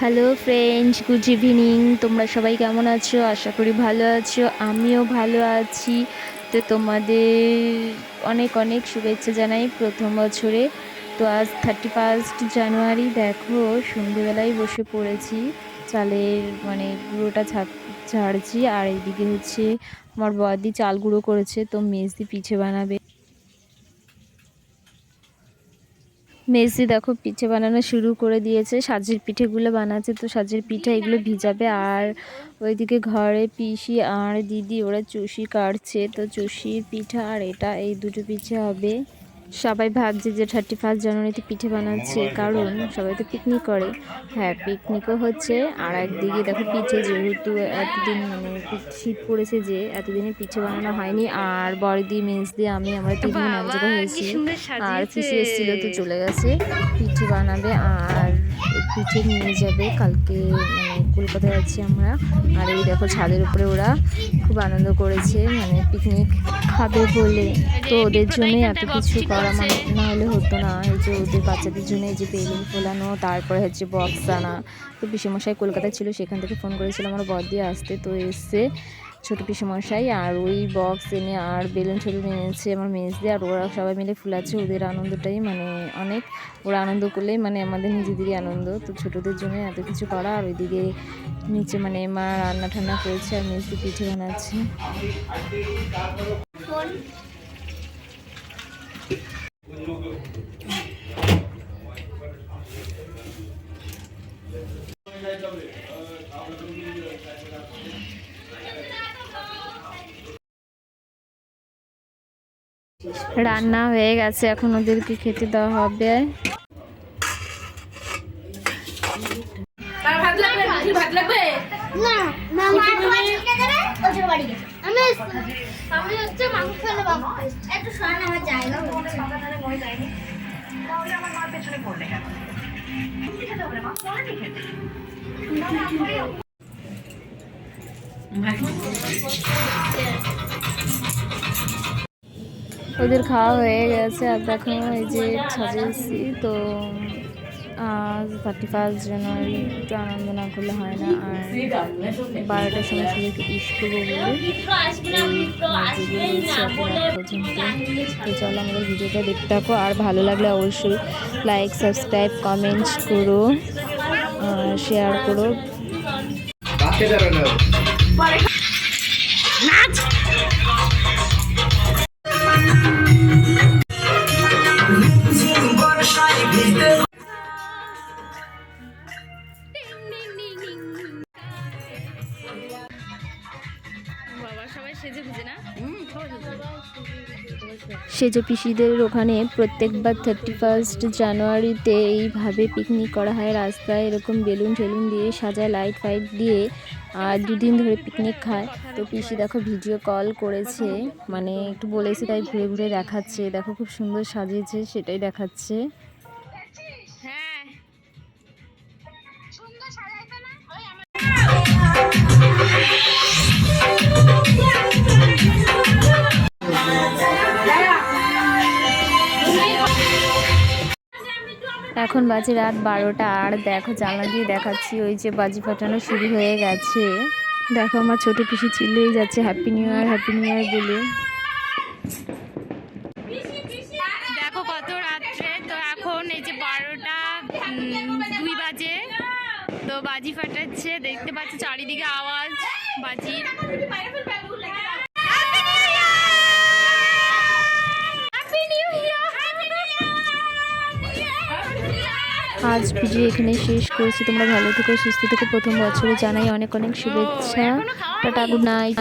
Hello friends good evening তোমরা সবাই কেমন আছো? আশা করি ভালো আছো। আমিও ভালো আছি। তো তোমাদের অনেক অনেক শুভেচ্ছা জানাই প্রথম বছরে। তো আজ থার্টি ফার্স্ট জানুয়ারি দেখো, সন্ধেবেলায় বসে পড়েছি। চালের মানে গুঁড়োটা ছাড়ছি আর এইদিকে হচ্ছে আমার বদি চাল গুঁড়ো করেছে। তো মেজদি পিঠে বানাবে। মেসি দেখো পিঠে বানানো শুরু করে দিয়েছে, সাজের পিঠেগুলো বানাচ্ছে তো সাজের পিঠা এগুলো ভিজাবে আর ওইদিকে ঘরে পিসি আর দিদি ওরা চুষি কাটছে তো চুষির পিঠা আর এটা, এই দুটো পিঠে হবে। সবাই ভাবছে যে থার্টি ফার্স্ট জানুয়ারিতে পিঠে বানাচ্ছে কারণ সবাই তো পিকনিক করে। হ্যাঁ পিকনিকও হচ্ছে আর একদিকে দেখো পিঠে যেহেতু এতদিন মানে শীত পড়েছে যে এতদিনে পিঠে বানানো হয়নি। আর বড়দি মেজ দিয়ে আমি আমরা তিনজন এক জায়গায় হয়েছি। আর পিসি এসেছিল তো চলে গেছে পিঠে বানাবে আর পিঠে নিয়ে যাবে। কালকে মানে কলকাতায় যাচ্ছি আমরা। আর এই দেখো ছাদের উপরে ওরা খুব আনন্দ করেছে মানে পিকনিক খাবে বলে। তো ওদের জন্যই এত কিছু করা মানে না হলে হতো না। এই যে ওদের বাচ্চাদের জন্য এই যে বেলুন ফোলানো, তারপরে হচ্ছে বক্স আনা। তো পিসেমশাই কলকাতায় ছিল, সেখান থেকে ফোন করেছিল আমার বর দিয়ে আসতে। তো এসছে ছোটো পিসেমশাই আর ওই বক্স এনে আর বেলুন টেলুন এনেছে আমার মেজ দিয়ে। আর ওরা সবাই মিলে ফুলাচ্ছে, ওদের আনন্দটাই মানে অনেক। ওরা আনন্দ করলেই মানে আমাদের নিজেদেরই আনন্দ। তো ছোটোদের জন্য এত কিছু করা। আর ওইদিকে নিচে মানে মা রান্না ঠান্না করেছে আর মেজদি পিঠে বানাচ্ছে। রান্না হয়ে গেছে এখন ওদেরকে খেতে দেওয়া হবে। তার ভাত ওদের একটু খাওয়া হয়ে গেছে আর দেখো এই যে সাজিয়েছি তো আজ থার্টি ফার্স্ট জানুয়ারি একটু আনন্দ না করলে হয় না আর বারোটার সময় এখন রাত পর্যন্ত তো চলো আমাদের ভিডিওটা দেখতে থাকো আর ভালো লাগলে অবশ্যই লাইক সাবস্ক্রাইব কমেন্টস করো শেয়ার করো। কাকে সেজে পিসিদের ওখানে প্রত্যেকবার থার্টি ফার্স্ট জানুয়ারিতে এইভাবে পিকনিক করা হয়। রাস্তায় এরকম বেলুন টেলুন দিয়ে সাজায় লাইট ফাইট দিয়ে আর দুদিন ধরে পিকনিক খায়। তো পিসি দেখো ভিডিও কল করেছে মানে একটু বলেছে তাই ঘুরে ঘুরে দেখাচ্ছে। দেখো খুব সুন্দর সাজিয়েছে সেটাই দেখাচ্ছে। এখন বাজে রাত বারোটা, আর দেখো জানলা দিয়ে দেখাচ্ছি, ওই যে বাজি ফাটানো শুরু হয়ে গেছে। দেখো আমার ছোট পিসি চিল্লেই যাচ্ছে happy new year happy new year বলে। দেখো কত রাত্রে, তো এখন এই যে বারোটা দুই বাজে। তো বাজি ফাটাচ্ছে, দেখতে পাচ্ছি চারিদিকে আওয়াজ বাজির আজ ভিডিও এখানে শেষ করছি। তোমরা ভালো থেকো, সুস্থ থেকো। প্রথম বছরে জানাই অনেক অনেক শুভেচ্ছা। Tata, good night.